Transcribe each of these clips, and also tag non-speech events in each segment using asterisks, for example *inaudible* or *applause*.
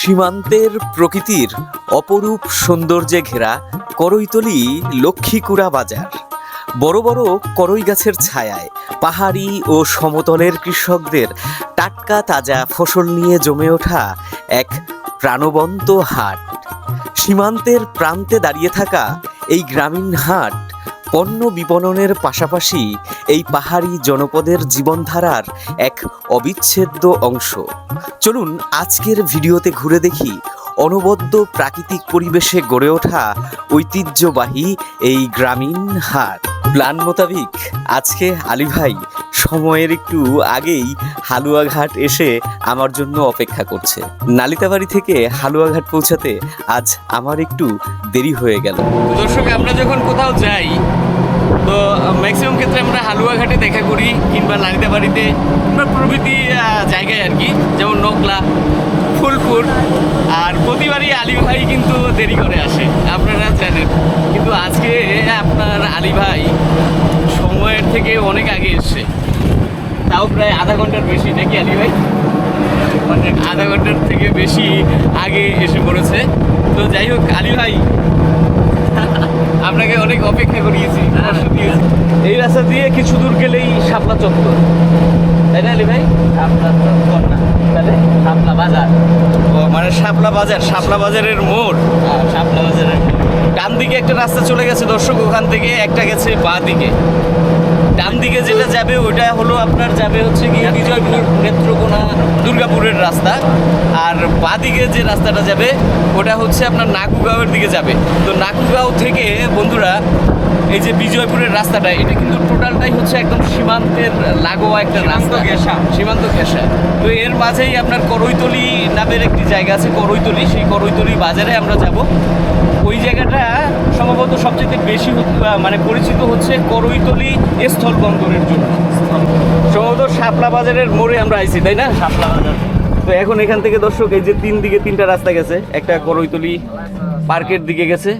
সীমান্তের প্রকৃতির অপরূপ সৌন্দর্যে ঘেরা করইতলি লক্ষ্মীকুড়া বাজার। বড় বড় করই গাছের ছায়ায় পাহাড়ি ও সমতলের কৃষকদের টাটকা তাজা ফসল নিয়ে জমে ওঠা এক প্রাণবন্ত হাট। সীমান্তের প্রান্তে দাঁড়িয়ে থাকা এই গ্রামীণ হাট পণ্য বিপণনের পাশাপাশি এই পাহাড়ি জনপদের জীবনধারার এক অবিচ্ছেদ্য অংশ। চলুন আজকের ভিডিওতে ঘুরে দেখি অনবদ্য প্রাকৃতিক পরিবেশে গড়ে ওঠা ঐতিহ্যবাহী এই গ্রামীণ হাট। প্ল্যান মোতাবিক আজকে আলী ভাই সময়ের একটু আগেই হালুয়াঘাট এসে আমার জন্য অপেক্ষা করছে। নালিতাবাড়ি থেকে হালুয়াঘাট পৌঁছাতে আজ আমার একটু দেরি হয়ে গেল। দর্শক, আমরা যখন কোথাও যাই তো ম্যাক্সিমাম ক্ষেত্রে আমরা হালুয়াঘাটে দেখা করি কিংবা লালিতা বাড়িতে কিংবা প্রভৃতি জায়গায় আর কি যেমন নকলা ফুলপুর আর প্রতিবারই আলী ভাই কিন্তু দেরি করে আসে আপনারা জানেন। কিন্তু আজকে আপনার আলী ভাই সময়ের থেকে অনেক আগে এসছে। তাও প্রায় আধা ঘণ্টার বেশি নাকি আলী ভাই? মানে আধা ঘণ্টার থেকে বেশি আগে এসে পড়েছে। তো যাই হোক আলী ভাই আপনাকে অনেক অপেক্ষা করিয়েছি। এই রাস্তা দিয়ে কিছু দূর গেলেই শাপলা চত্বর। তাই না আলী ভাই? শাপলা চত্বর না। তাহলে শাপলা বাজার। ও মানে শাপলা বাজার শাপলা বাজারের মোড়। শাপলা বাজারের ডান দিকে একটা রাস্তা চলে গেছে দর্শক ওখান থেকে একটা গেছে বাঁ দিকে। ডান দিকে যেটা যাবে ওটা হলো আপনার যাবে হচ্ছে কি বিজয়পুর নেত্রকোনা দুর্গাপুরের রাস্তা। আর বাঁ দিকে যে রাস্তাটা যাবে ওটা হচ্ছে আপনার নাকুগাঁওয়ের দিকে যাবে। তো নাকুগাঁও থেকে বন্ধুরা এই যে বিজয়পুরের রাস্তাটা এটা কিন্তু টোটালটাই হচ্ছে একদম সীমান্তের লাগোয়া একটা রাস্তা। ঘেঁষা। সীমান্ত ঘেঁষা। তো এর মাঝেই আপনার করৈতলি নামের একটি জায়গা আছে করৈতলি। সেই করৈতলি বাজারে আমরা যাব। জায়গাটা সম্ভবত সবচেয়ে বেশি মানে পরিচিত হচ্ছে করইতলি স্থল বন্দরের জন্য। সম্ভবত শাপলা বাজারের মোড়ে আমরা আইছি তাই না? শাপলা বাজার। তো এখন এখান থেকে দর্শক এই যে তিন দিকে তিনটা রাস্তা গেছে একটা করইতলি পার্কের দিকে গেছে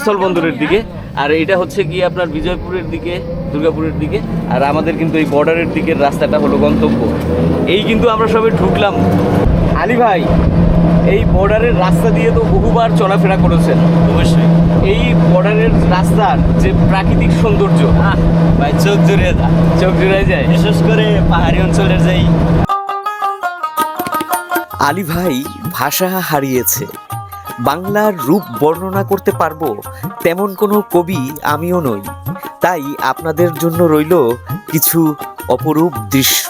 স্থল বন্দরের দিকে আর এটা হচ্ছে কি আপনার বিজয়পুরের দিকে দুর্গাপুরের দিকে আর আমাদের কিন্তু এই বর্ডারের দিকের রাস্তাটা হলো গন্তব্য। এই কিন্তু আমরা সবে ঢুকলাম। আলী ভাই এই বর্ডারের রাস্তা দিয়ে তো বহুবার চলাফেরা করেছেন। অবশ্যই। এই বর্ডারের রাস্তার যে প্রাকৃতিক সৌন্দর্য ভাই চোখ জুড়ে যায় চোখ জুড়ে যায়। বিশেষ করে পাহাড়ি অঞ্চলের যেই আলী ভাই ভাষা হারিয়েছে। বাংলার রূপ বর্ণনা করতে পারব তেমন কোনো কবি আমিও নই। তাই আপনাদের জন্য রইল কিছু অপরূপ দৃশ্য।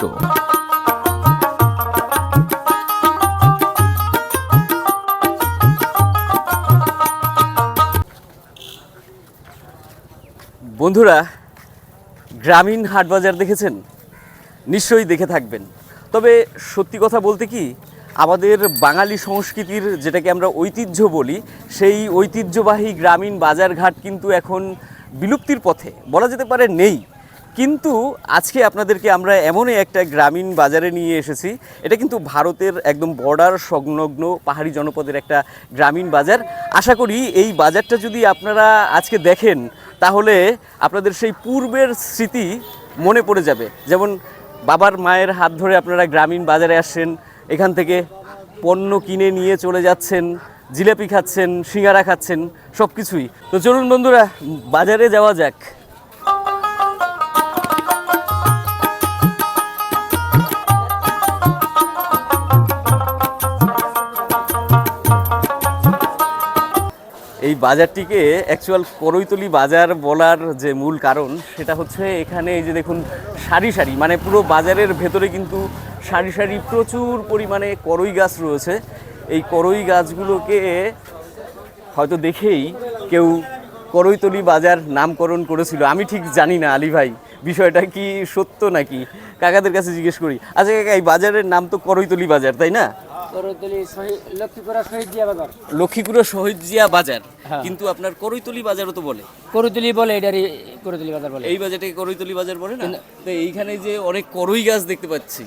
বন্ধুরা, গ্রামীণ হাট বাজার দেখেছেন? নিশ্চয়ই দেখে থাকবেন। তবে সত্যি কথা বলতে কি, আমাদের বাঙালি সংস্কৃতির যেটাকে আমরা ঐতিহ্য বলি, সেই ঐতিহ্যবাহী গ্রামীণ বাজার ঘাট কিন্তু এখন বিলুপ্তির পথে, বলা যেতে পারে নেই। কিন্তু আজকে আপনাদেরকে আমরা এমনই একটা গ্রামীণ বাজারে নিয়ে এসেছি। এটা কিন্তু ভারতের একদম বর্ডার সংলগ্ন পাহাড়ি জনপদের একটা গ্রামীণ বাজার। আশা করি এই বাজারটা যদি আপনারা আজকে দেখেন, তাহলে আপনাদের সেই পূর্বের স্মৃতি মনে পড়ে যাবে। যেমন বাবার মায়ের হাত ধরে আপনারা গ্রামীণ বাজারে আসছেন, এখান থেকে পণ্য কিনে নিয়ে চলে যাচ্ছেন, জিলাপি খাচ্ছেন, সিঙ্গারা খাচ্ছেন সব কিছুই তো চলুন বন্ধুরা, বাজারে যাওয়া যাক। এই বাজারটিকে অ্যাকচুয়াল করৈতলি বাজার বলার যে মূল কারণ, সেটা হচ্ছে এখানে এই যে দেখুন, সারি সারি মানে পুরো বাজারের ভেতরে কিন্তু সারি সারি প্রচুর পরিমাণে করই গাছ রয়েছে। এই করই গাছগুলোকে হয়তো দেখেই কেউ করৈতলি বাজার নামকরণ করেছিল। আমি ঠিক জানি না, আলী ভাই। বিষয়টা কি সত্য নাকি? কাকাদের কাছে জিজ্ঞেস করি। আচ্ছা কাকা এই বাজারের নাম তো করইতলি বাজার তাই না? করতলি লক্ষ্মীপুরা শহীদ জিয়া বাজার হ্যাঁ। কিন্তু আপনার করইতলি বাজারও তো বলে। করৈতলি বলে এটারই করৈতলি বাজার বলে। এই বাজারটাকে করইতলি বাজার বলে না? তো এইখানে যে অনেক করই গাছ দেখতে পাচ্ছি।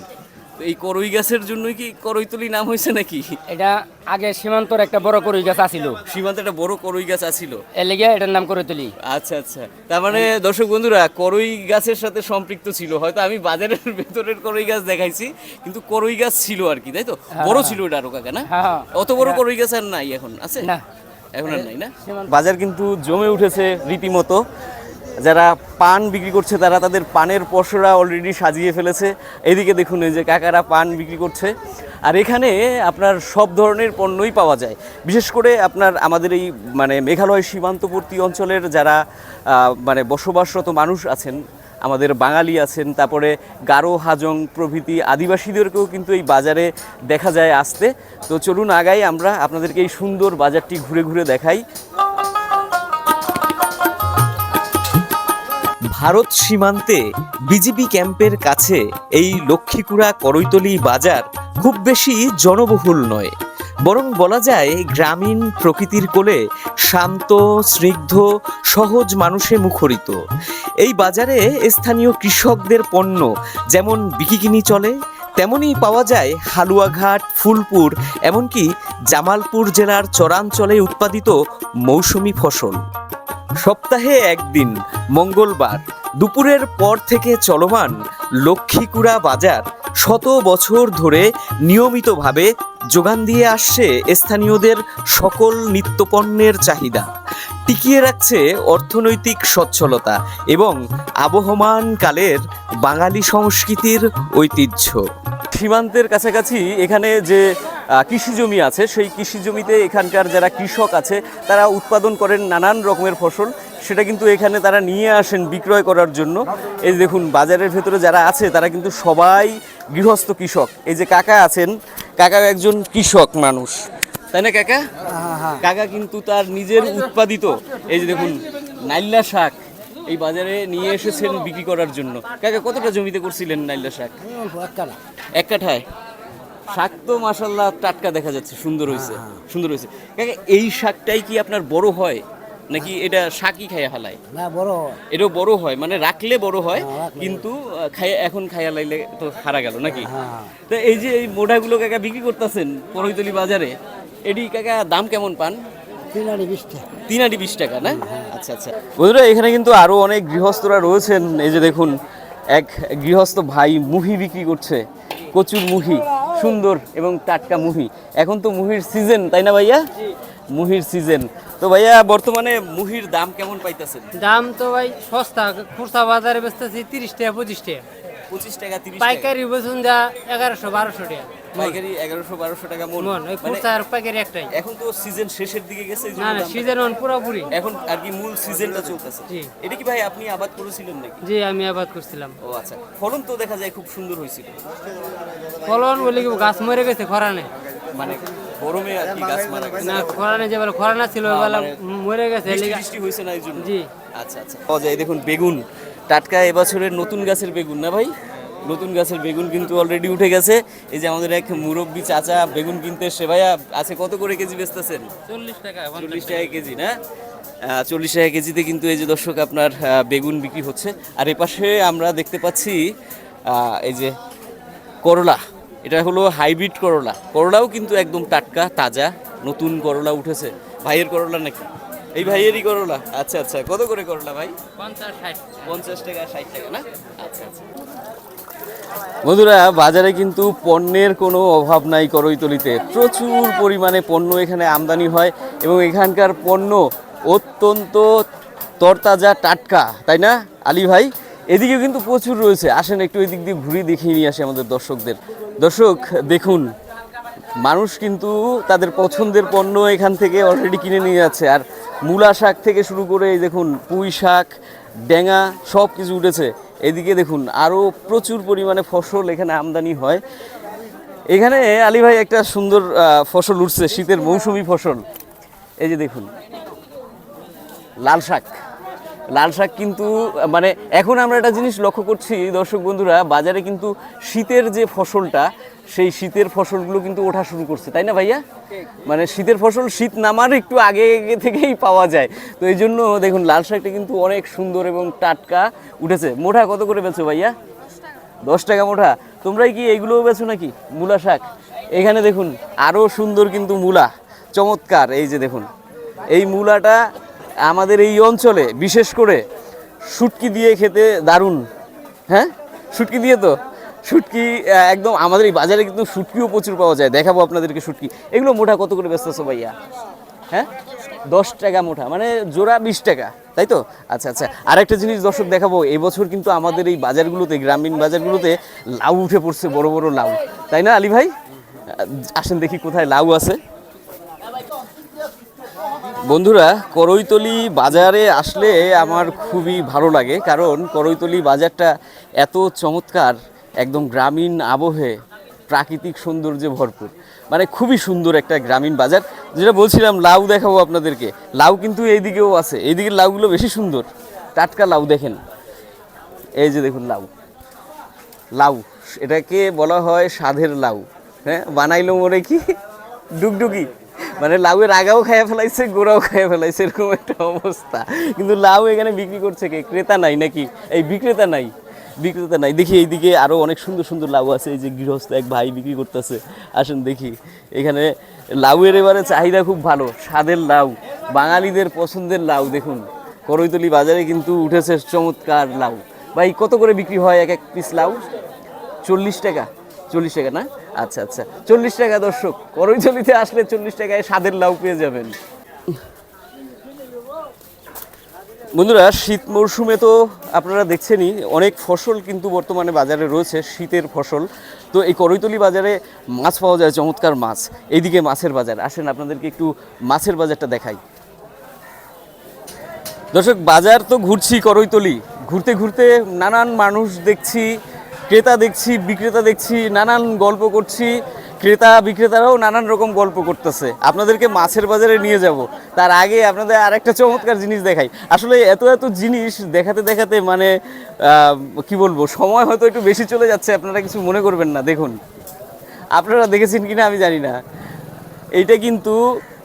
তো এই করই গাছের জন্যই কি করইতলি নাম হয়েছে নাকি? এটা আগে সীমান্তর একটা বড় করই গাছ আছিল। সীমান্তে একটা বড় করই গাছ আছিল। এর লেগে এটার নাম করতলি আচ্ছা আচ্ছা। তার মানে দর্শক বন্ধুরা করই গাছের সাথে সম্পৃক্ত ছিল। হয়তো আমি বাজারের *laughs* ভেতরের করই গাছ দেখাইছি কিন্তু করই গাছ ছিল আর কি তাই তো? বড় ছিল এটা আরও কাকা না? হ্যাঁ, হ্যাঁ। অত বড় করই গাছ আর নাই এখন আছে? না। এখন আর নাই না? বাজার কিন্তু জমে উঠেছে রীতিমতো। যারা পান বিক্রি করছে, তারা তাদের পানের পসরা অলরেডি সাজিয়ে ফেলেছে। এদিকে দেখুন, এই যে কাকারা পান বিক্রি করছে। আর এখানে আপনার সব ধরনের পণ্যই পাওয়া যায়। বিশেষ করে আপনার আমাদের এই মানে মেঘালয় সীমান্তবর্তী অঞ্চলের যারা মানে বসবাসরত মানুষ আছেন, আমাদের বাঙালি আছেন, তারপরে গারো, হাজং প্রভৃতি আদিবাসীদেরকেও কিন্তু এই বাজারে দেখা যায় আসতে। তো চলুন আগাই আমরা, আপনাদেরকে এই সুন্দর বাজারটি ঘুরে ঘুরে দেখাই। ভারত সীমান্তে বিজিবি ক্যাম্পের কাছে এই লক্ষ্মীকুড়া করৈতলি বাজার খুব বেশি জনবহুল নয়। বরং বলা যায় গ্রামীণ প্রকৃতির কোলে শান্ত, স্নিগ্ধ, সহজ মানুষে মুখরিত। এই বাজারে স্থানীয় কৃষকদের পণ্য যেমন বিকিকিনি চলে তেমনই পাওয়া যায় হালুয়াঘাট, ফুলপুর, এমনকি জামালপুর জেলার চরাঞ্চলে উৎপাদিত মৌসুমি ফসল। সপ্তাহে একদিন, মঙ্গলবার। দুপুরের পর থেকে চলমান লক্ষ্মীকুড়া বাজার শত বছর ধরে নিয়মিতভাবে যোগান দিয়ে আসছে স্থানীয়দের সকল নিত্যপণ্যের চাহিদা। টিকিয়ে রাখছে অর্থনৈতিক সচ্ছলতা এবং আবহমান কালের বাঙালি সংস্কৃতির ঐতিহ্য। সীমান্তের কাছাকাছি এখানে যে কৃষি জমি আছে সেই কৃষি জমিতে এখানকার যারা কৃষক আছে তারা উৎপাদন করেন নানান রকমের ফসল। সেটা কিন্তু এখানে তারা নিয়ে আসেন বিক্রয় করার জন্য। এই দেখুন বাজারের ভেতরে যারা আছে তারা কিন্তু সবাই গৃহস্থ কৃষক। এই যে কাকা আছেন কাকা একজন কৃষক মানুষ। তাই না কাকা? কাকা কিন্তু তার নিজের উৎপাদিত এই যে দেখুন নাইল্লা শাক এই বাজারে নিয়ে এসেছেন বিক্রি করার জন্য। কাকা কতটা জমিতে করছিলেন নাইল্লা শাক? এক কাঠায়? শাক তো মাসাল্লাহ টাটকা দেখা যাচ্ছে সুন্দর হয়েছে সুন্দর হয়েছে কাকা এই শাকটাই কি আপনার বড় হয়? নাকি এটা শাকই খাইয়া হালায়? না বড় এটাও বড় হয় মানে রাখলে বড় হয় কিন্তু আহ, খাইয়া এখন খাইয়া লাইলে তো হারা গেল নাকি? তো এই যে এই মোঢাগুলো কাকা বিক্রি করতেছেন পরৈতলি বাজারে এটি কাকা দাম কেমন পান? তিন আটি বিশ টাকা। না? আচ্ছা আচ্ছা। বন্ধুরা এখানে কিন্তু আরও অনেক গৃহস্থরা রয়েছেন এই যে দেখুন এক গৃহস্থ ভাই মুহি বিক্রি করছে কচুর মুহি সুন্দর এবং টাটকা মুহি। এখন তো মুহির সিজন তাই না ভাইয়া? মুহির সিজন তো ভাইয়া বর্তমানে মুহির দাম কেমন পাইতেছেন? দাম তো ভাই সস্তা খুচরা বাজারে বেচতেছি তিরিশ টাকা পঁচিশ টাকা। পঁচিশ টাকা। পাইকারি বেচুন যা এগারোশো বারোশো টাকা। পাইকারি এগারোশো বারোশো টাকা মন। মন ওই মানে খুচরা আর পাইকারি একটাই। এখন তো সিজন শেষের দিকে গেছে না না সিজন ওয়ান পুরোপুরি। এখন আর কি মূল সিজনটা চলতেছে। এটা কি ভাই আপনি আবাদ করেছিলেন নাকি? জি আমি আবাদ করছিলাম। ও আচ্ছা ফলন তো দেখা যায় খুব সুন্দর হয়েছিল। ফলন বলে কি গাছ মরে গেছে খরানে? মানে গরমে আর কি গাছ মারা গেছে। না খরানে যে বেলা খরানা ছিল ওই মরে গেছে বৃষ্টি হয়েছে না এই জন্য? জি। আচ্ছা আচ্ছা। পাওয়া যায় দেখুন বেগুন। টাটকা এবছরের নতুন গাছের বেগুন না ভাই? নতুন গাছের বেগুন কিন্তু অলরেডি উঠে গেছে। এই যে আমাদের এক মুরব্বী চাচা বেগুন কিনতে এসে ভাইয়া আছে কত করে কেজি বেচতেছেন? চল্লিশ টাকা চল্লিশ টাকা। কেজি না? চল্লিশ টাকা কেজিতে কিন্তু এই যে দর্শক আপনার বেগুন বিক্রি হচ্ছে। আর এপাশে আমরা দেখতে পাচ্ছি এই যে করলা। এটা হলো হাইব্রিড করলা। করলাও কিন্তু একদম টাটকা তাজা নতুন করলা উঠেছে। ভাইয়ের করলা নাকি? এই ভাইয়েরই করলা। আচ্ছা আচ্ছা। কত করে করলা ভাই? পঞ্চাশ ষাট। পঞ্চাশ টাকা ষাট টাকা না? আচ্ছা আচ্ছা। বন্ধুরা, বাজারে কিন্তু পণ্যের কোনো অভাব নাই করইতলিতে। প্রচুর পরিমাণে পণ্য এখানে আমদানি হয় এবং এখানকার পণ্য অত্যন্ত তরতাজা, টাটকা, তাই না? আলী ভাই এদিকে কিন্তু প্রচুর রয়েছে। আসেন একটু এদিক দিয়ে ঘুরে দেখিয়ে নিয়ে আসে আমাদের দর্শকদের। দর্শক, দেখুন, মানুষ কিন্তু তাদের পছন্দের পণ্য এখান থেকে অলরেডি কিনে নিয়ে যাচ্ছে। আর মূলা শাক থেকে শুরু করে দেখুন, পুঁই শাক, ডেঙা সব কিছু উঠেছে। এদিকে দেখুন আরও প্রচুর পরিমাণে ফসল এখানে আমদানি হয়। এখানে আলী ভাই একটা সুন্দর ফসল উঠছে, শীতের মৌসুমি ফসল। এই যে দেখুন, লাল শাক। লাল শাক কিন্তু মানে এখন আমরা একটা জিনিস লক্ষ্য করছি, দর্শক বন্ধুরা, বাজারে কিন্তু শীতের যে ফসলটা সেই শীতের ফসলগুলো কিন্তু ওঠা শুরু করছে, তাই না ভাইয়া? মানে শীতের ফসল শীত নামার একটু আগে থেকেই পাওয়া যায়। তো এই জন্য দেখুন, লাল শাকটা কিন্তু অনেক সুন্দর এবং টাটকা উঠেছে। মোটা কত করে বেচো ভাইয়া? দশ টাকা মোটা। তোমরাই কি এইগুলোও বেছো নাকি? মূলা শাক? এখানে দেখুন আরও সুন্দর কিন্তু মূলা। চমৎকার, এই যে দেখুন। এই মূলাটা আমাদের এই অঞ্চলে, বিশেষ করে শুটকি দিয়ে খেতে দারুণ। হ্যাঁ? শুটকি দিয়ে তো? শুটকি একদম আমাদের এই বাজারে কিন্তু শুটকিও প্রচুর পাওয়া যায়। দেখাবো আপনাদেরকে শুটকি। এগুলো মোটা কত করে ব্যস্ত ভাইয়া? হ্যাঁ? দশ টাকা মোটা মানে জোড়া বিশ টাকা, তাই তো? আচ্ছা আচ্ছা। আরেকটা জিনিস দর্শক দেখাবো এবছর কিন্তু আমাদের এই বাজারগুলোতে, গ্রামীণ বাজারগুলোতে লাউ উঠে পড়ছে, বড় বড় লাউ। তাই না, আলী ভাই? আসেন দেখি কোথায় লাউ আছে। বন্ধুরা, করৈতলি বাজারে আসলে আমার খুবই ভালো লাগে, কারণ করৈতলি বাজারটা এত চমৎকার। একদম গ্রামীণ আবহে প্রাকৃতিক সৌন্দর্যে ভরপুর। মানে খুবই সুন্দর একটা গ্রামীণ বাজার। যেটা বলছিলাম, লাউ দেখাবো আপনাদেরকে। লাউ কিন্তু এইদিকেও আছে। এইদিকের লাউগুলো বেশি সুন্দর। টাটকা লাউ দেখেন। এই যে দেখুন লাউ। লাউ। এটাকে বলা হয় সাধের লাউ। হ্যাঁ? বানাইলো মনে কি? ডুগডুগি। মানে লাউয়ের আগাও খাইয়া ফেলাইছে, গোড়াও খাইয়া ফেলাইছে, এরকম একটা অবস্থা। কিন্তু লাউ এখানে বিক্রি করছে কে? ক্রেতা নাই নাকি? এই বিক্রেতা নাই। বিক্রেতা নাই। দেখি এইদিকে আরও অনেক সুন্দর সুন্দর লাউ আছে। এই যে গৃহস্থ এক ভাই বিক্রি করতেছে। আসেন দেখি। এখানে লাউয়ের এবারে চাহিদা খুব ভালো। স্বাদের লাউ। বাঙালিদের পছন্দের লাউ, দেখুন। করৈতলি বাজারে কিন্তু উঠেছে চমৎকার লাউ। ভাই, কত করে বিক্রি হয় এক এক পিস লাউ? চল্লিশ টাকা। চল্লিশ টাকা না? আচ্ছা আচ্ছা। চল্লিশ টাকা দর্শক, করৈতলিতে আসলে চল্লিশ টাকায় স্বাদের লাউ পেয়ে যাবেন। বন্ধুরা, শীত মরশুমে তো আপনারা দেখছেনই, অনেক ফসল কিন্তু বর্তমানে বাজারে রয়েছে, শীতের ফসল। তো এই করৈতলি বাজারে মাছ পাওয়া যায়, চমৎকার মাছ। এইদিকে মাছের বাজার। আসেন, আপনাদেরকে একটু মাছের বাজারটা দেখাই। দর্শক, বাজার তো ঘুরছি করৈতলি। ঘুরতে ঘুরতে নানান মানুষ দেখছি, ক্রেতা দেখছি, বিক্রেতা দেখছি, নানান গল্প করছি। ক্রেতা বিক্রেতারাও নানান রকম গল্প করতেছে। আপনাদেরকে মাছের বাজারে নিয়ে যাব। তার আগে আপনাদের আরেকটা চমৎকার জিনিস দেখাই। আসলে এত এত জিনিস দেখাতে দেখাতে মানে কি বলব, সময় হয়তো একটু বেশি চলে যাচ্ছে, আপনারা কিছু মনে করবেন না, দেখুন। আপনারা দেখেছেন কিনা আমি জানি না। এইটা কিন্তু,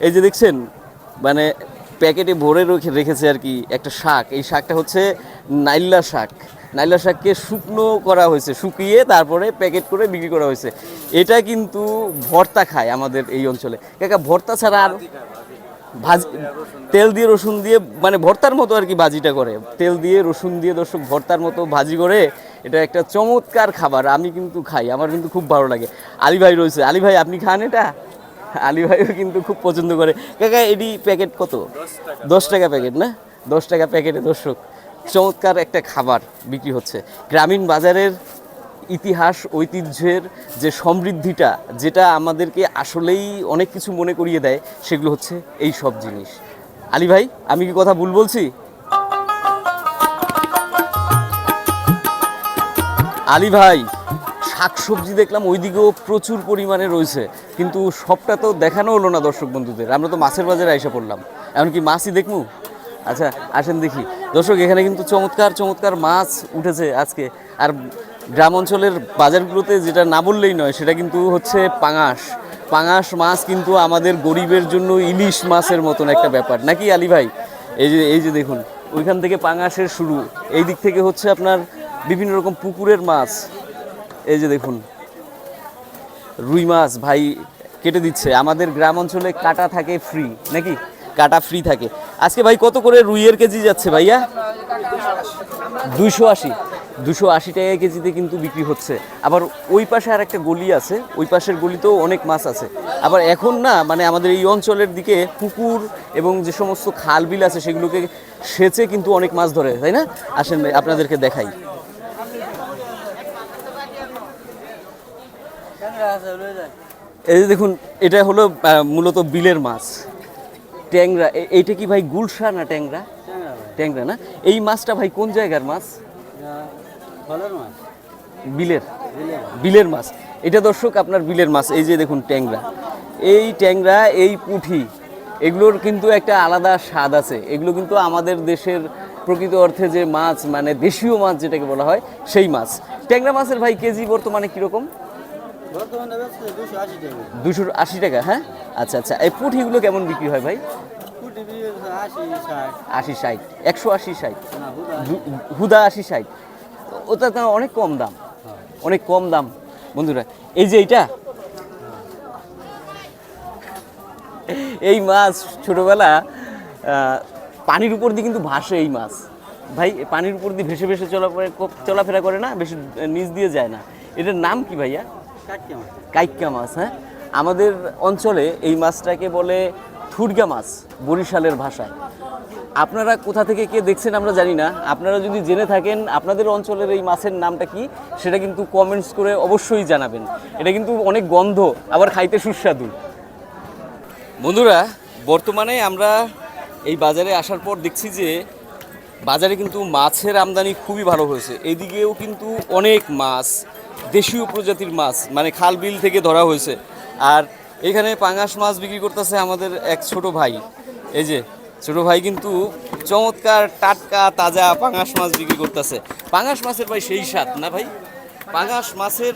এই যে দেখছেন মানে প্যাকেটে ভরে রেখে রেখেছে আর কি একটা শাক। এই শাকটা হচ্ছে নাইল্লা শাক। নাইল্লা শাককে শুকনো করা হয়েছে শুকিয়ে তারপরে প্যাকেট করে বিক্রি করা হয়েছে। এটা কিন্তু ভর্তা খায় আমাদের এই অঞ্চলে। কাকা ভর্তা ছাড়া আর ভাজি তেল দিয়ে রসুন দিয়ে মানে ভর্তার মতো আর কি ভাজিটা করে। তেল দিয়ে রসুন দিয়ে দর্শক ভর্তার মতো ভাজি করে এটা একটা চমৎকার খাবার আমি কিন্তু খাই আমার কিন্তু খুব ভালো লাগে। আলী ভাই রয়েছে। আলী ভাই আপনি খান এটা? আলী ভাইও কিন্তু খুব পছন্দ করে। কাকা এটি প্যাকেট কত? দশ টাকা। প্যাকেট না? দশ টাকা প্যাকেটে দর্শক। চমৎকার একটা খাবার বিক্রি হচ্ছে। গ্রামীণ বাজারের ইতিহাস, ঐতিহ্যের যে সমৃদ্ধিটা, যেটা আমাদেরকে আসলেই অনেক কিছু মনে করিয়ে দেয়, সেগুলো হচ্ছে এই সব জিনিস। আলী ভাই, আমি কি কথা ভুল বলছি? আলী ভাই, শাকসবজি দেখলাম ওইদিকেও প্রচুর পরিমাণে রয়েছে, কিন্তু সবটা তো দেখানো হলো না দর্শক বন্ধুদের। আমরা তো মাছের বাজারে এসে পড়লাম। এমনকি মাছই দেখমু? আচ্ছা আসেন দেখি। দর্শক, এখানে কিন্তু চমৎকার চমৎকার মাছ উঠেছে আজকে। আর গ্রাম অঞ্চলের বাজারগুলোতে যেটা না বললেই নয়, সেটা কিন্তু হচ্ছে পাঙাশ। পাঙাশ মাছ কিন্তু আমাদের গরিবের জন্য ইলিশ মাছের মতন একটা ব্যাপার। নাকি আলী ভাই? এই যে এই যে দেখুন, ওইখান থেকে পাঙাশের শুরু। এই দিক থেকে হচ্ছে আপনার বিভিন্ন রকম পুকুরের মাছ। এই যে দেখুন, রুই মাছ ভাই কেটে দিচ্ছে। আমাদের গ্রাম অঞ্চলে কাটা থাকে ফ্রি নাকি? কাটা ফ্রি থাকে। আজকে ভাই কত করে রুইয়ের কেজি যাচ্ছে ভাইয়া? দুইশো আশি। দুশো আশি টাকা কেজিতে কিন্তু বিক্রি হচ্ছে। আবার ওই পাশে আর একটা গলি আছে। ওই পাশের গলিতেও অনেক মাছ আছে। আবার এখন না মানে আমাদের এই অঞ্চলের দিকে পুকুর এবং যে সমস্ত খাল বিল আছে সেগুলোকে সেচে কিন্তু অনেক মাছ ধরে তাই না? আসেন ভাই, আপনাদেরকে দেখাই। এই যে দেখুন এটা হলো মূলত বিলের মাছ। ট্যাংরা এইটা কি ভাই গুলশা না ট্যাংরা? ট্যাংরা না? এই মাছটা ভাই কোন জায়গার মাছ? বিলের। বিলের মাছ। এটা দর্শক আপনার বিলের মাছ এই যে দেখুন ট্যাংরা। এই ট্যাংরা এই পুঁঠি এগুলোর কিন্তু একটা আলাদা স্বাদ আছে। এগুলো কিন্তু আমাদের দেশের প্রকৃত অর্থে যে মাছ মানে দেশীয় মাছ যেটাকে বলা হয় সেই মাছ। ট্যাংরা মাছের ভাই কেজি বর্তমানে কীরকম? দুশো আশি টাকা। হ্যাঁ? আচ্ছা আচ্ছা এই পুঁঠিগুলো কেমন বিক্রি হয় ভাই? আশি ষাট। একশো আশি ষাট। হুদা আশি। ষাট। ওটা তো অনেক কম দাম। অনেক কম দাম। বন্ধুরা এই যে এইটা? এই মাছ ছোটবেলা পানির উপর দিয়ে কিন্তু ভাসে এই মাছ। ভাই পানির উপর দিয়ে ভেসে ভেসে চলা চলাফেরা করে না বেশি নিচ দিয়ে যায় না। এটার নাম কি ভাইয়া? কাইক্কা মাছ। হ্যাঁ? আমাদের অঞ্চলে এই মাছটাকে বলে থুরগা মাছ বরিশালের ভাষায়। আপনারা কোথা থেকে কে দেখছেন আমরা জানি না। আপনারা যদি জেনে থাকেন আপনাদের অঞ্চলের এই মাছের নামটা কি, সেটা কিন্তু কমেন্টস করে অবশ্যই জানাবেন। এটা কিন্তু অনেক গন্ধ, আবার খাইতে সুস্বাদু। বন্ধুরা, বর্তমানে আমরা এই বাজারে আসার পর দেখছি যে বাজারে কিন্তু মাছের আমদানি খুবই ভালো হয়েছে। এদিকেও কিন্তু অনেক মাছ দেশীয় প্রজাতির মাছ মানে খাল বিল থেকে ধরা হয়েছে। আর এখানে পাঙাশ মাছ বিক্রি করতেছে আমাদের এক ছোট ভাই। এই যে ছোট ভাই কিন্তু চমৎকার টাটকা তাজা পাঙাশ মাছ বিক্রি করতেছে। পাঙাশ মাছের ভাই সেই স্বাদ না ভাই? পাঙাশ মাছের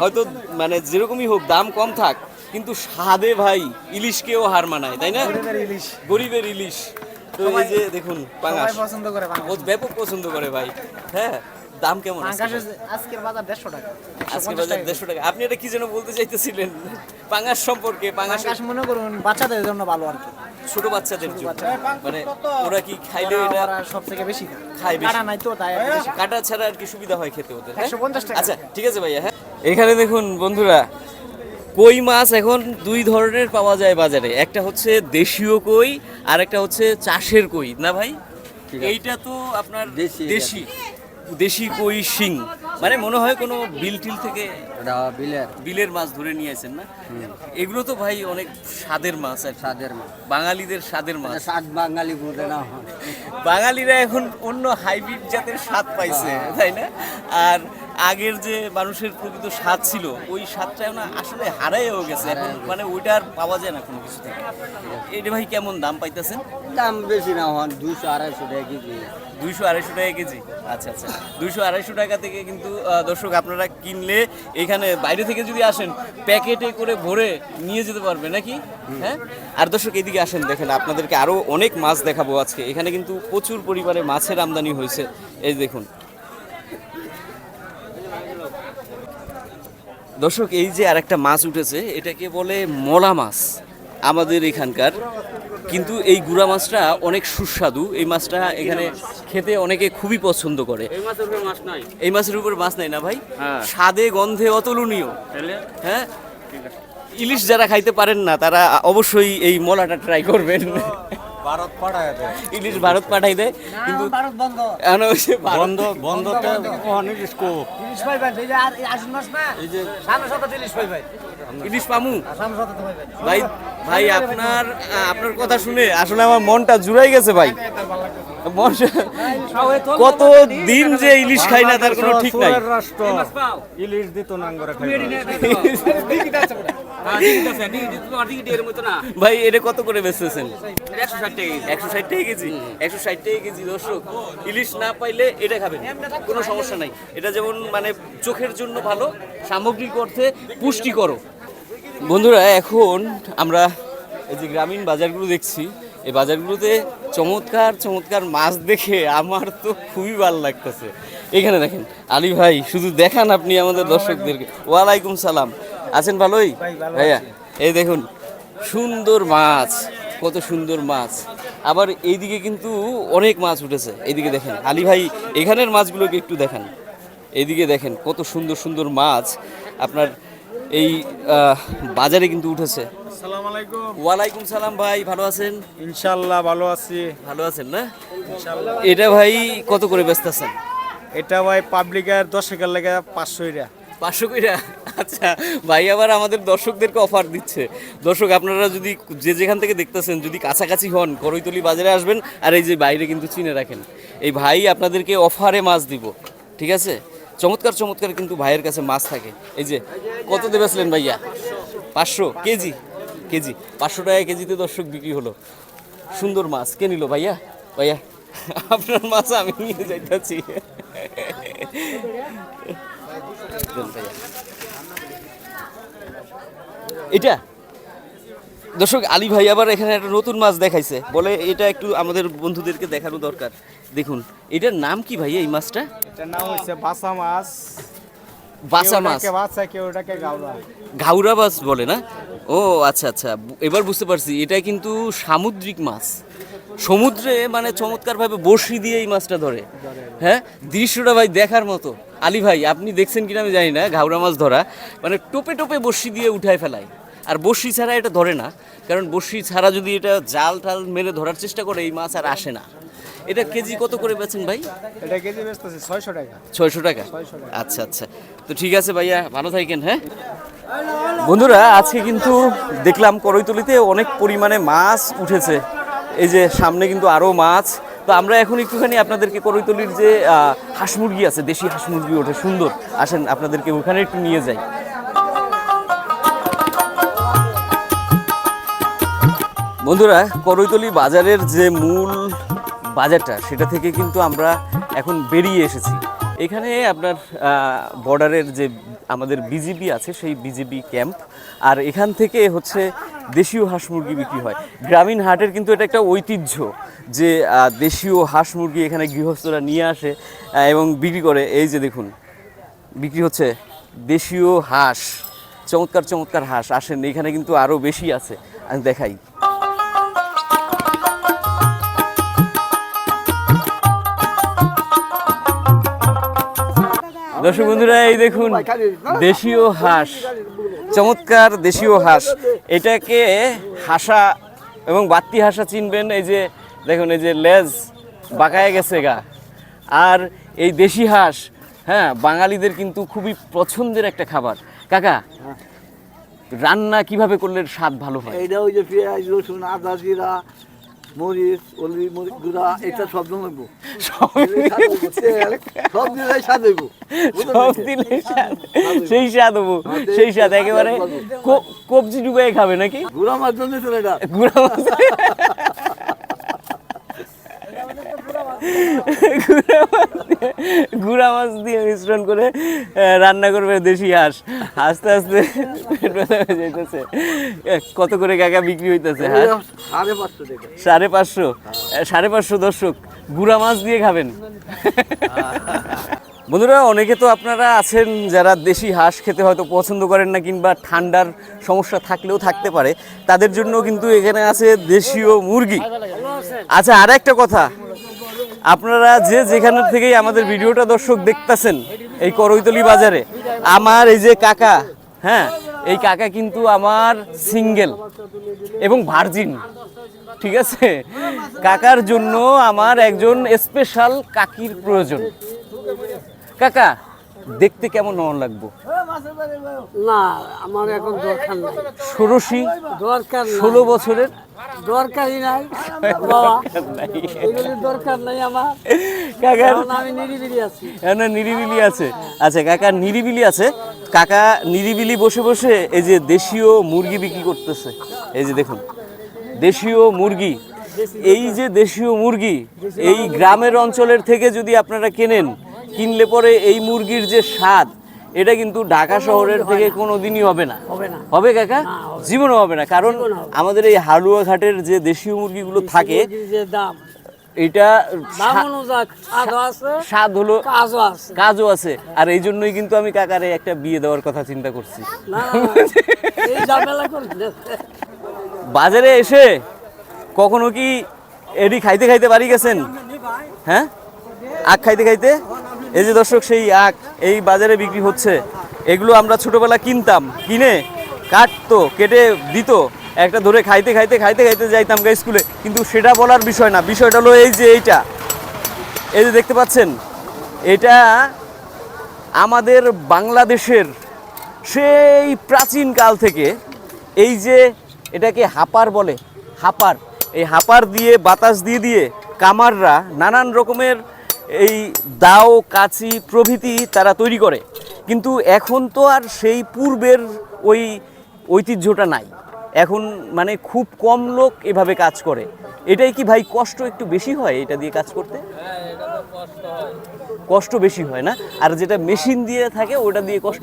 হয়তো মানে যেরকমই হোক দাম কম থাক কিন্তু স্বাদে ভাই ইলিশকেও হার মানায় তাই না? ইলিশ। গরিবের ইলিশ। তো এই যে দেখুন পাঙাশ। পছন্দ করে ব্যাপক পছন্দ করে ভাই। হ্যাঁ দাম কেমন আজকের বাজার দেড়শো টাকা আজকে বাজার দেড়শো টাকা। আপনি এটা কি যেন বলতে চাইতেছিলেন? পাঙাশ সম্পর্কে পাঙাশ মনে করুন বাচ্চাদের জন্য ভালো আর কি। ছোট বাচ্চাদের জন্য। মানে ওরা কি খাইলে এটা সব থেকে বেশি খায়। বেশি। কাটা নাই তো তাই। কাটা ছাড়া আর কি সুবিধা হয় খেতে ওদের হ্যাঁ? 150 টাকা। আচ্ছা ঠিক আছে ভাইয়া হ্যাঁ? এখানে দেখুন বন্ধুরা কই মাছ এখন দুই ধরনের পাওয়া যায় বাজারে। একটা হচ্ছে দেশীয় কই আর একটা হচ্ছে চাষের কই। না ভাই? এইটা তো আপনার দেশি। দেশি কই শিং? মানে মনে হয় কোনো বিল টিল থেকে বিলের। বিলের মাছ ধরে নিয়ে আসেন না? এগুলো তো ভাই অনেক স্বাদের মাছ আর স্বাদের মাছ। বাঙালিদের স্বাদের মাছ। স্বাদ বাঙালি বলে না বাঙালিরা এখন অন্য হাইব্রিড জাতের স্বাদ পাইছে তাই না? আর আগের যে মানুষের প্রকৃত স্বাদ ছিল ওই স্বাদটা এখন আসলে হারাইও গেছে। এখন মানে ওইটা আর পাওয়া যায় না কোনো কিছু থেকে। এটা ভাই কেমন দাম পাইতেছেন? দাম বেশি না হন দুশো আড়াইশো টাকা কেজি। দুইশো আড়াইশো টাকা কেজি? আচ্ছা আচ্ছা। দুইশো আড়াইশো টাকা থেকে কিন্তু দর্শক আপনারা কিনলে এখানে বাইরে থেকে যদি আসেন প্যাকেটে করে ভরে নিয়ে যেতে পারবে নাকি? হ্যাঁ? আর দর্শক এদিকে আসেন দেখেন আপনাদেরকে আরও অনেক মাছ দেখাবো আজকে। এখানে কিন্তু প্রচুর পরিমাণে মাছের আমদানি হয়েছে। এই দেখুন। দর্শক এই যে আরেকটা মাছ উঠেছে এটাকে বলে মলা মাছ আমাদের এখানকার। কিন্তু এই গুড়া মাছটা অনেক সুস্বাদু। এই মাছটা এখানে খেতে অনেকে খুবই পছন্দ করে। এই মাছের উপর মাছ নাই। না ভাই? স্বাদে গন্ধে অতুলনীয়। হ্যাঁ? ইলিশ যারা খাইতে পারেন না তারা অবশ্যই এই মলাটা ট্রাই করবেন। ভারত পাঠায় ইলিশ ভারত পাঠাই দেয়। কিন্তু ভারত বন্ধ। এখন বন্ধ ইলিশ ভাই ভাই এই যে আশ্বিন মাস না এই যে সামনে সপ্তাহে ইলিশ ভাই ভাই। ইলিশ পামু? সামনে সপ্তাহে ভাই। ভাই আপনার আপনার কথা শুনে আসলে আমার মনটা জুড়াই গেছে ভাই। কত দিন যে ইলিশ খাই না, তার কোনো ঠিক নাই। রাষ্ট্র ইলিশ দিত খাইবা ভাই, এটা কত করে বেচতেছেন? একশো ষাট টাকা কেজি। একশো ষাট টাকা কেজি, দর্শক, ইলিশ না পাইলে এটা খাবেন। কোনো সমস্যা নাই। এটা যেমন মানে চোখের জন্য ভালো, সামগ্রিক অর্থে পুষ্টিকর। বন্ধুরা, এখন আমরা এই যে গ্রামীণ বাজারগুলো দেখছি এই বাজারগুলোতে চমৎকার চমৎকার মাছ দেখে আমার তো খুবই ভালো লাগতেছে। এখানে দেখেন আলী ভাই শুধু দেখান আপনি আমাদের দর্শকদেরকে। ওয়ালাইকুম সালাম। আছেন ভালোই? ভাইয়া এই দেখুন সুন্দর মাছ কত সুন্দর মাছ। আবার এইদিকে কিন্তু অনেক মাছ উঠেছে। এইদিকে দেখেন আলী ভাই এখানের মাছগুলোকে একটু দেখান। এইদিকে দেখেন কত সুন্দর সুন্দর মাছ। আপনার এই বাজারে কিন্তু উঠেছে। ওয়ালাইকুম সালাম ভাই ভালো আছেন? ইনশাআল্লাহ ভালো আছি। ভালো আছেন না? এটা ভাই কত করে ব্যস্ত আছেন? এটা ভাই পাবলিকের দশ টাকার লেগে পাঁচশো পাঁচশো কইরা আচ্ছা ভাই আবার আমাদের দর্শকদেরকে অফার দিচ্ছে। দর্শক আপনারা যদি যে যেখান থেকে দেখতেছেন যদি কাছাকাছি হন করইতলি বাজারে আসবেন আর এই যে বাইরে কিন্তু চিনে রাখেন। এই ভাই আপনাদেরকে অফারে মাছ দিব ঠিক আছে? চমৎকার চমৎকার কিন্তু ভাইয়ের কাছে মাছ থাকে। এই যে কত দেবেছিলেন ভাইয়া? পাঁচশো। কেজি? কেজি, পাঁচশো টাকা কেজিতে দর্শক বিক্রি হলো। সুন্দর মাছ, কে নিল ভাইয়া? ভাইয়া, আপনার মাছ আমি নিয়ে যাইতেছি। এটা? দর্শক, আলী ভাই আবার এখানে একটা নতুন মাছ দেখাইছে। বলে এটা একটু আমাদের বন্ধুদেরকে দেখানো দরকার। দেখুন, এটার নাম কি ভাই এই মাছটা? এটার নাম হচ্ছে বাসা মাছ। বাসা মাছ। বাচ্চা কেউ ওটাকে গাওলা ঘাউরা মাছ বলে না? ও আচ্ছা আচ্ছা। এবার বুঝতে পারছি এটা কিন্তু সামুদ্রিক মাছ। সমুদ্রে মানে চমৎকারভাবে বড়শি দিয়ে এই মাছটা ধরে। হ্যাঁ? দৃশ্যটা ভাই দেখার মতো। আলী ভাই আপনি দেখছেন কিনা আমি জানি না ঘাউরা মাছ ধরা। মানে টোপে টোপে বড়শি দিয়ে উঠায় ফেলায়। আর বড়শি ছাড়া এটা ধরে না। কারণ বড়শি ছাড়া যদি এটা জাল টাল মেরে ধরার চেষ্টা করে এই মাছ আর আসে না। এটা কেজি কত করে বেচেন ভাই? এটা কেজি বেচতেছে ছয়শো টাকা। ছয়শো টাকা? আচ্ছা আচ্ছা। তো ঠিক আছে ভাইয়া ভালো থাকেন হ্যাঁ? বন্ধুরা আজকে কিন্তু দেখলাম করইতলিতে অনেক পরিমাণে মাছ উঠেছে। এই যে সামনে কিন্তু আরও মাছ। তো আমরা এখন একটুখানি আপনাদেরকে করইতলির যে হাঁস মুরগি আছে দেশি হাঁস মুরগি ওঠে সুন্দর। আসেন আপনাদেরকে ওখানে একটু নিয়ে যাই। বন্ধুরা করইতলি বাজারের যে মূল বাজারটা সেটা থেকে কিন্তু আমরা এখন বেরিয়ে এসেছি। এখানে আপনার বর্ডারের যে আমাদের বিজিবি আছে, সেই বিজিবি ক্যাম্প, আর এখান থেকে হচ্ছে দেশীয় হাঁস মুরগি বিক্রি হয়। গ্রামীণ হাটের কিন্তু এটা একটা ঐতিহ্য যে দেশীয় হাঁস মুরগি এখানে গৃহস্থরা নিয়ে আসে এবং বিক্রি করে। এই যে দেখুন, বিক্রি হচ্ছে দেশীয় হাঁস, চমৎকার চমৎকার হাঁস আসেন। এখানে কিন্তু আরও বেশি আছে। আমি দেখাই। দর্শক বন্ধুরা, এই দেখুন, দেশীয় হাঁস। চমৎকার দেশীয় হাঁস। এটাকে হাসা এবং বাত্তি হাসা চিনবেন, এই যে, দেখুন, এই যে লেজ বাঁকায় গেছে গা। আর এই দেশি হাঁস হ্যাঁ বাঙালিদের কিন্তু খুবই পছন্দের একটা খাবার। কাকা, রান্না কীভাবে করলে স্বাদ ভালো হয়? এইটা ওই যে পেঁয়াজ, রসুন, আদা, জিরা মরিচ হলদি মরিচ গুঁড়া এটা সব নেব সব সব দিলে স্বাদ হইব। সব দিলে সেই স্বাদ হব সেই স্বাদ একেবারে কো- কবজি ডুবাই খাবে নাকি? গুঁড়া মাছ জন্য চলে এটা গুঁড়া মাছ *laughs* গুঁড়া মাছ দিয়ে- মিশ্রণ করে রান্না করবে দেশি হাঁস। আস্তে আস্তে পেট ব্যথা হয়ে যাইতেছে। কত করে কাকা বিক্রি হইতেছে পাঁচশো সাড়ে পাঁচশো? সাড়ে পাঁচশো দর্শক গুড়া মাছ দিয়ে খাবেন। বন্ধুরা অনেকে তো আপনারা আছেন যারা দেশি হাঁস খেতে হয়তো পছন্দ করেন না কিংবা ঠান্ডার সমস্যা থাকলেও থাকতে পারে তাদের জন্য কিন্তু এখানে আছে দেশীয় মুরগি। আচ্ছা আর একটা কথা। আপনারা যে যেখানে থেকেই আমাদের ভিডিওটা দর্শক দেখতেছেন এই করৈতলি বাজারে, আমার এই যে কাকা হ্যাঁ এই কাকা কিন্তু আমার সিঙ্গেল এবং ভার্জিন ঠিক আছে? কাকার জন্য আমার একজন স্পেশাল কাকির প্রয়োজন। কাকা দেখতে কেমন নরম লাগবো? না আমার এখন দরকার নাই। ষোড়শী দরকার ষোলো বছরের? দরকারই নাই বাবা। এগুলি দরকার নাই আমার। কারণ আমি নিরিবিলি আছি। না নিরিবিলি আছে। আচ্ছা কাকা নিরিবিলি আছে। কাকা নিরিবিলি বসে বসে এই যে দেশীয় মুরগি বিক্রি করতেছে। এই যে দেখুন দেশীয় মুরগি। এই যে দেশীয় মুরগি এই গ্রামের অঞ্চলের থেকে যদি আপনারা কেনেন কিনলে পরে এই মুরগির যে স্বাদ এটা কিন্তু ঢাকা শহরের থেকে কোনোদিনই হবে না। হবে না। হবে কাকা? জীবনও হবে না। কারণ আমাদের এই হালুয়া ঘাটের যে দেশীয় মুরগিগুলো থাকে এটা স্বাদ হলো কাজও আছে। আর এই জন্যই কিন্তু আমি কাকারে একটা বিয়ে দেওয়ার কথা চিন্তা করছি। *laughs* বাজারে এসে কখনো কি এডি খাইতে খাইতে বাড়ি গেছেন? হ্যাঁ? আখ খাইতে খাইতে? এই যে দর্শক, সেই আখ এই বাজারে বিক্রি হচ্ছে। এগুলো আমরা ছোটবেলা কিনতাম, কিনে কাটতো, কেটে দিত। একটা ধরে খাইতে খাইতে খাইতে খাইতে যাইতাম গা স্কুলে। কিন্তু সেটা বলার বিষয় না, বিষয়টা হলো এই যে এইটা। এই যে দেখতে পাচ্ছেন, এটা আমাদের বাংলাদেশের সেই প্রাচীন কাল থেকে এই যে এটাকে হাপার বলে, হাপার। এই হাপার দিয়ে বাতাস দিয়ে দিয়ে কামাররা নানান রকমের এই দাও কাচি প্রভৃতি তারা তৈরি করে। কিন্তু এখন তো আর সেই পূর্বের ওই ঐতিহ্যটা নাই। এখন মানে খুব কম লোক এভাবে কাজ করে। এটাই কি ভাই কষ্ট একটু বেশি হয় এটা দিয়ে কাজ করতে? কষ্ট বেশি হয় না? আর যেটা মেশিন দিয়ে থাকে ওটা দিয়ে কষ্ট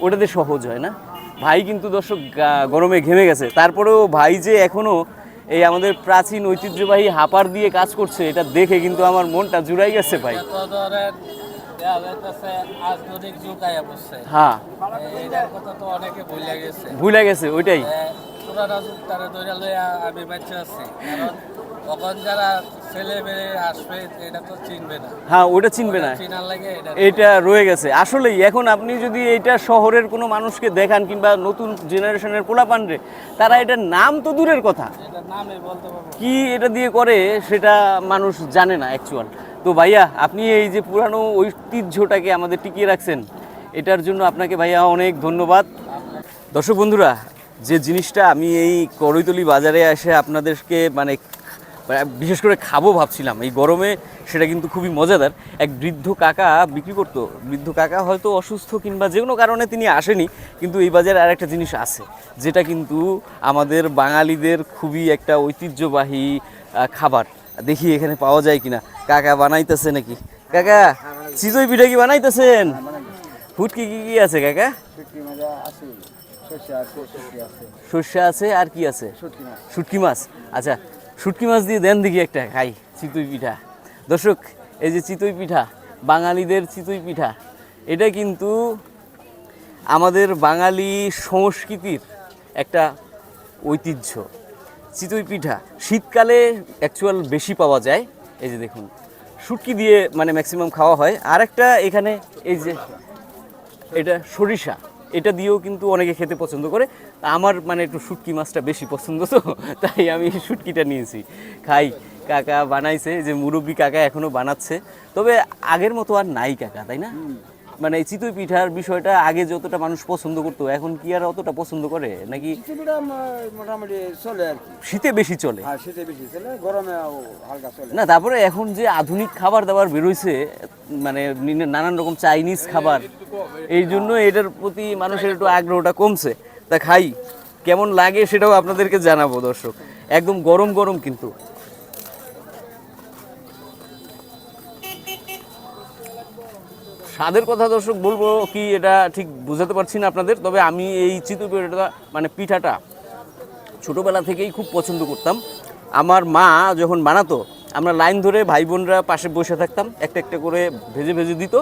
ওটাতে সহজ হয় না? ভাই কিন্তু দর্শক গরমে ঘেমে গেছে। তারপরেও ভাই যে এখনও এই আমাদের প্রাচীন ঐতিহ্যবাহী হাপার দিয়ে কাজ করছে এটা দেখে কিন্তু আমার মনটা জুড়াই গেছে ভাই। হ্যাঁ। এটার তো অনেকে ভুলে গেছে। ভুলে গেছে ওইটাই। আমি বাচ্চা আছি। কারণ তখন যারা ছেলে মেয়ে আসবে এটা তো চিনবে না। হ্যাঁ ওইটা চিনবে না। চিনার লাগে এটা রয়ে গেছে। আসলেই এখন আপনি যদি এটা শহরের কোনো মানুষকে দেখান কিংবা নতুন জেনারেশনের পোলাপানরে তারা এটার নাম তো দূরের কথা। এটা নামে বলতে পারব। কি এটা দিয়ে করে সেটা মানুষ জানে না অ্যাকচুয়াল তো ভাইয়া আপনি এই যে পুরানো ঐতিহ্যটাকে আমাদের টিকিয়ে রাখছেন এটার জন্য আপনাকে ভাইয়া অনেক ধন্যবাদ। দর্শক বন্ধুরা যে জিনিসটা আমি এই করৈতলি বাজারে এসে আপনাদেরকে মানে বিশেষ করে খাব ভাবছিলাম। এই গরমে সেটা কিন্তু খুবই মজাদার। এক বৃদ্ধ কাকা বিক্রি করতো। বৃদ্ধ কাকা হয়তো অসুস্থ কিংবা যে কোনো কারণে তিনি আসেনি কিন্তু এই বাজারে আর একটা জিনিস আছে যেটা কিন্তু আমাদের বাঙালিদের খুবই একটা ঐতিহ্যবাহী খাবার। দেখি এখানে পাওয়া যায় কিনা। কাকা বানাইতেছে নাকি? কাকা চিজই পিঠা কি বানাইতেছেন? ফুটকি কি কি আছে কাকা? সর্ষে আছে আর কি আছে? শুটকি মাছ। আচ্ছা শুটকি মাছ দিয়ে দেন দেখি একটা, খাই, চিতই পিঠা। দর্শক, এই যে চিতই পিঠা, বাঙালিদের চিতই পিঠা, এটা কিন্তু আমাদের বাঙালি সংস্কৃতির একটা ঐতিহ্য। চিতই পিঠা, শীতকালে অ্যাকচুয়াল বেশি পাওয়া যায়, এই যে দেখুন, শুটকি দিয়ে মানে ম্যাক্সিমাম খাওয়া হয়। আর একটা এখানে, এই যে, এটা সরিষা। এটা দিয়েও কিন্তু অনেকে খেতে পছন্দ করে। আমার মানে একটু শুটকি মাছটা বেশি পছন্দ তো, *laughs* তাই আমি শুটকিটা নিয়েছি। খাই। কাকা বানাইছে, যে মুরব্বী কাকা এখনও বানাচ্ছে। তবে আগের মতো আর নাই কাকা, তাই না? মানে এই চিতই পিঠার বিষয়টা আগে যতটা মানুষ পছন্দ করতো এখন কি আর অতটা পছন্দ করে? নাকি মোটামুটি চলে আর কি। শীতে বেশি চলে? শীতে বেশি চলে গরমে হালকা চলে। না তারপরে এখন যে আধুনিক খাবার দাবার বেরোইছে মানে নিন- নানান রকম চাইনিজ খাবার এই জন্য এটার প্রতি মানুষের একটু আগ্রহটা কমছে। তা খাই কেমন লাগে সেটাও আপনাদেরকে জানাব দর্শক। একদম গরম গরম কিন্তু। স্বাদের কথা দর্শক, বলব কি এটা ঠিক বোঝাতে পারছি না আপনাদের, তবে আমি এই চিতু পিঠাটা মানে পিঠাটা ছোটোবেলা থেকেই খুব পছন্দ করতাম। আমার মা যখন বানাতো, আমরা লাইন ধরে ভাই বোনরা পাশে বসে থাকতাম, একটা একটা করে ভেজে ভেজে দিত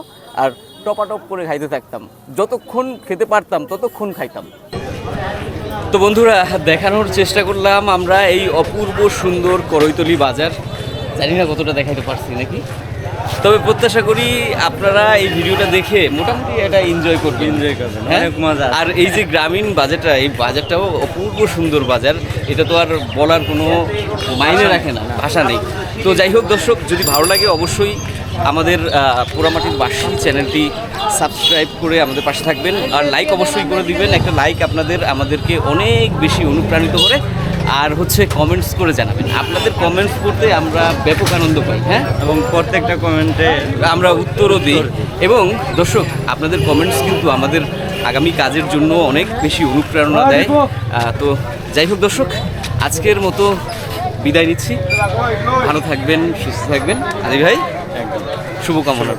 আর টপাটপ করে খাইতে থাকতাম। যতক্ষণ খেতে পারতাম, ততক্ষণ খাইতাম। তো বন্ধুরা, দেখানোর চেষ্টা করলাম আমরা এই অপূর্ব সুন্দর করৈতলি বাজার। জানি না কতটা দেখাইতে পারছি নাকি। তবে প্রত্যাশা করি আপনারা এই ভিডিওটা দেখে মোটামুটি এটা এনজয় করবেন। এনজয় করবেন অনেক মজা আর এই যে গ্রামীণ বাজারটা এই বাজারটাও অপূর্ব সুন্দর বাজার। এটা তো আর বলার কোনো মাইনে রাখে না ভাষা নেই। তো যাই হোক দর্শক যদি ভালো লাগে অবশ্যই আমাদের পোড়ামাটির বাসী চ্যানেলটি সাবস্ক্রাইব করে আমাদের পাশে থাকবেন। আর লাইক অবশ্যই করে দিবেন। একটা লাইক আপনাদের আমাদেরকে অনেক বেশি অনুপ্রাণিত করে। আর হচ্ছে কমেন্টস করে জানাবেন। আপনাদের কমেন্টস করতে আমরা ব্যাপক আনন্দ পাই হ্যাঁ? এবং প্রত্যেকটা কমেন্টে আমরা উত্তরও দিই। এবং দর্শক আপনাদের কমেন্টস কিন্তু আমাদের আগামী কাজের জন্য অনেক বেশি অনুপ্রেরণা দেয়। তো যাই হোক দর্শক আজকের মতো বিদায় নিচ্ছি। ভালো থাকবেন সুস্থ থাকবেন। আদি ভাই শুভকামনা।